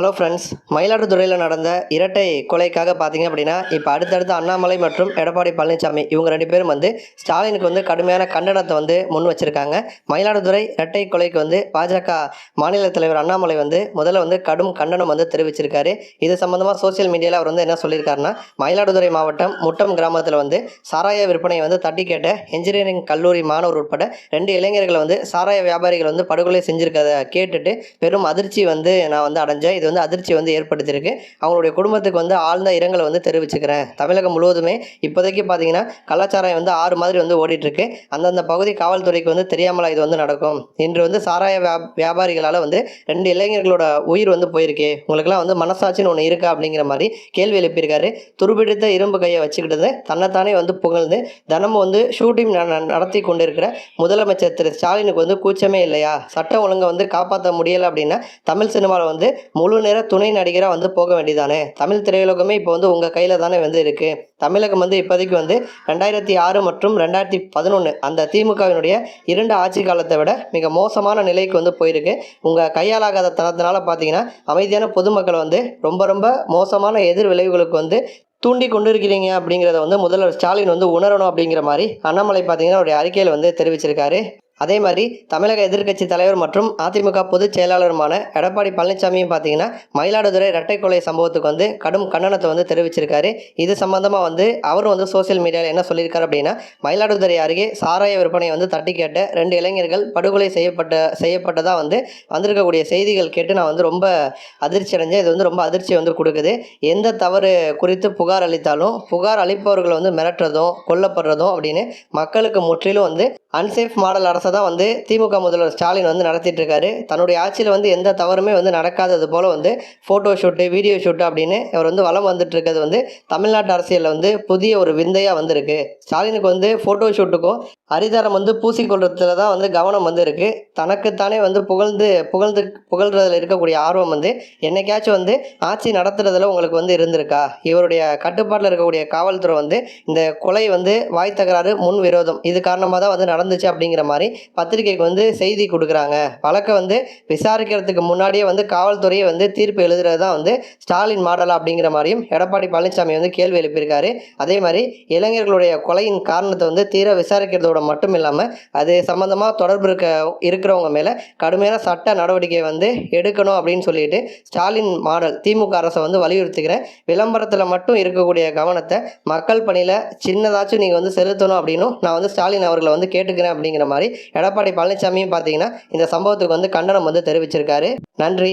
Hello friends மயிலாடுதுறையில் நடந்த இரட்டை கொலைக்காக பார்த்தீங்க அப்படின்னா இப்போ அடுத்தடுத்து அண்ணாமலை மற்றும் எடப்பாடி பழனிசாமி இவங்க ரெண்டு பேரும் வந்து ஸ்டாலினுக்கு வந்து கடுமையான கண்டனத்தை வந்து முன் வச்சிருக்காங்க. மயிலாடுதுறை இரட்டை கொலைக்கு வந்து பாஜக மாநில தலைவர் அண்ணாமலை வந்து முதல்ல வந்து கடும் கண்டனம் வந்து தெரிவிச்சிருக்காரு. இது சம்மந்தமாக சோஷியல் மீடியாவில் அவர் வந்து என்ன சொல்லியிருக்காருன்னா மயிலாடுதுறை மாவட்டம் முட்டம் கிராமத்தில் வந்து சாராய விற்பனையை வந்து தட்டி கேட்ட என்ஜினியரிங் கல்லூரி மாணவர் உட்பட ரெண்டு இளைஞர்களை வந்து சாராய வியாபாரிகள் வந்து படுகொலை செஞ்சுருக்கதை கேட்டுட்டு பெரும் அதிர்ச்சி வந்து நான் வந்து அடைஞ்சேன். இது வந்து அதிர்ச்சி வந்து ஏற்படுத்தியிருக்கு. அவங்களுடைய குடும்பத்துக்கு வந்து ஆழ்ந்த இரங்கலை வந்து தெரிவிச்சுக்கிறேன். தமிழகம் முழுவதுமே இப்போதைக்கு பார்த்தீங்கன்னா கலாச்சாரம் வந்து ஆறு மாதிரி வந்து ஓடிட்டுருக்கு. அந்தந்த பகுதி காவல்துறைக்கு வந்து தெரியாமலா இது வந்து நடக்கும். இன்று வந்து சாராய வியாபாரிகளால் வந்து ரெண்டு இளைஞர்களோட உயிர் வந்து போயிருக்கு. உங்களுக்குலாம் வந்து மனசாட்சின்னு ஒன்று இருக்கா அப்படிங்கிற மாதிரி கேள்வி எழுப்பியிருக்காரு. துருபிடித்த இரும்பு கையை வச்சுக்கிட்டு தன்னைத்தானே வந்து புகழ்ந்து தினமும் வந்து ஷூட்டிங் நடத்தி கொண்டிருக்கிற முதலமைச்சர் திரு ஸ்டாலினுக்கு வந்து கூச்சமே இல்லையா? சட்டம் ஒழுங்கை வந்து காப்பாற்ற முடியலை அப்படின்னா தமிழ் சினிமாவில் வந்து முழு நேர துணை நடிகராக வந்து போக வேண்டியதானே? தமிழ் திரையுலகமே இப்போ வந்து உங்கள் கையில் தானே வந்து இருக்குது தமிழகம் வந்து இப்போதைக்கு வந்து ரெண்டாயிரத்தி ஆறு மற்றும் ரெண்டாயிரத்தி பதினொன்று அந்த திமுகவினுடைய இரண்டு ஆட்சி காலத்தை விட மிக மோசமான நிலைக்கு வந்து போயிருக்கு. உங்கள் கையாலாகாத தனத்தினால பார்த்தீங்கன்னா அமைதியான பொதுமக்கள் வந்து ரொம்ப ரொம்ப மோசமான எதிர் விளைவுகளுக்கு வந்து தூண்டி கொண்டு இருக்கிறீங்க அப்படிங்கிறத வந்து முதல்வர் ஸ்டாலின் வந்து உணரணும் அப்படிங்கிற மாதிரி அண்ணாமலை பார்த்தீங்கன்னா அவருடைய அறிக்கையில் வந்து தெரிவிச்சிருக்காரு. அதே மாதிரி தமிழக எதிர்க்கட்சி தலைவர் மற்றும் அதிமுக பொதுச் செயலாளருமான எடப்பாடி பழனிசாமியும் பார்த்தீங்கன்னா மயிலாடுதுறை இரட்டை கொலை சம்பவத்துக்கு வந்து கடும் கண்டனத்தை வந்து தெரிவிச்சிருக்காரு. இது சம்பந்தமாக வந்து அவரும் வந்து சோசியல் மீடியாவில் என்ன சொல்லியிருக்காரு அப்படின்னா மயிலாடுதுறை அருகே சாராய விற்பனையை வந்து தட்டி கேட்ட ரெண்டு இளைஞர்கள் படுகொலை செய்யப்பட்ட செய்யப்பட்டதாக வந்து வந்திருக்கக்கூடிய செய்திகள் கேட்டு நான் வந்து ரொம்ப அதிர்ச்சி அடைஞ்சேன். இது வந்து ரொம்ப அதிர்ச்சி வந்து கொடுக்குது. எந்த தவறு குறித்து புகார் அளித்தாலும் புகார் அளிப்பவர்களை வந்து மிரட்டுறதும் கொல்லப்படுறதும் அப்படின்னு மக்களுக்கு முற்றிலும் வந்து அன்சேஃப் மாடல் அரசு அரசை தான் வந்து திமுக முதல்வர் ஸ்டாலின் வந்து நடத்திட்டு இருக்காரு தன்னுடைய ஆட்சியில் வந்து எந்த தவறுமே வந்து நடக்காதது போல் வந்து ஃபோட்டோ ஷூட்டு வீடியோ ஷூட்டு அப்படின்னு அவர் வந்து வளம் வந்துட்டு இருக்கிறது வந்து தமிழ்நாட்டு அரசியலில் வந்து புதிய ஒரு விந்தையாக வந்திருக்கு. ஸ்டாலினுக்கு வந்து ஃபோட்டோ ஷூட்டுக்கும் அரிதாரம் வந்து பூசிக்கொள்றதுல தான் வந்து கவனம் வந்து இருக்குது தனக்குத்தானே வந்து புகழ்ந்து புகழ்ந்து புகழ்றதுல இருக்கக்கூடிய ஆர்வம் வந்து என்னைக்காச்சும் வந்து ஆட்சி நடத்துறதுல உங்களுக்கு வந்து இருந்திருக்கா? இவருடைய கட்டுப்பாட்டில் இருக்கக்கூடிய காவல்துறை வந்து இந்த கொலை வந்து வாய் தகராறு முன் விரோதம் இது காரணமாக தான் வந்து நடந்துச்சு அப்படிங்கிற மாதிரி பத்திரிகைக்கு வந்து செய்தி கொடுக்குறாங்க. வழக்கை வந்து விசாரிக்கிறதுக்கு முன்னாடியே வந்து காவல்துறையை வந்து தீர்ப்பு எழுதுறது தான் வந்து ஸ்டாலின் மாடலா அப்படிங்கிற மாதிரியும் எடப்பாடி பழனிசாமி வந்து கேள்வி எழுப்பியிருக்காரு. அதே மாதிரி இளைஞர்களுடைய கொலையின் காரணத்தை வந்து தீர விசாரிக்கிறதோட மட்டும் இல்லாமல் அது சம்மந்தமாக தொடர்பு இருக்க இருக்கிறவங்க மேலே கடுமையான சட்ட நடவடிக்கை வந்து எடுக்கணும் அப்படின்னு சொல்லிட்டு ஸ்டாலின் மாடல் திமுக அரசை வந்து வலியுறுத்துகிறேன் விளம்பரத்தில் மட்டும் இருக்கக்கூடிய கவனத்தை மக்கள் பணியில் சின்னதாச்சும் நீங்கள் வந்து செலுத்தணும் அப்படின்னும் நான் வந்து ஸ்டாலின் அவர்களை வந்து கேட்டுக்கிறேன் அப்படிங்கிற மாதிரி எடப்பாடி பழனிசாமியும் பார்த்தீங்கன்னா இந்த சம்பவத்துக்கு வந்து கண்டனம் வந்து தெரிவிச்சிருக்காரு. நன்றி.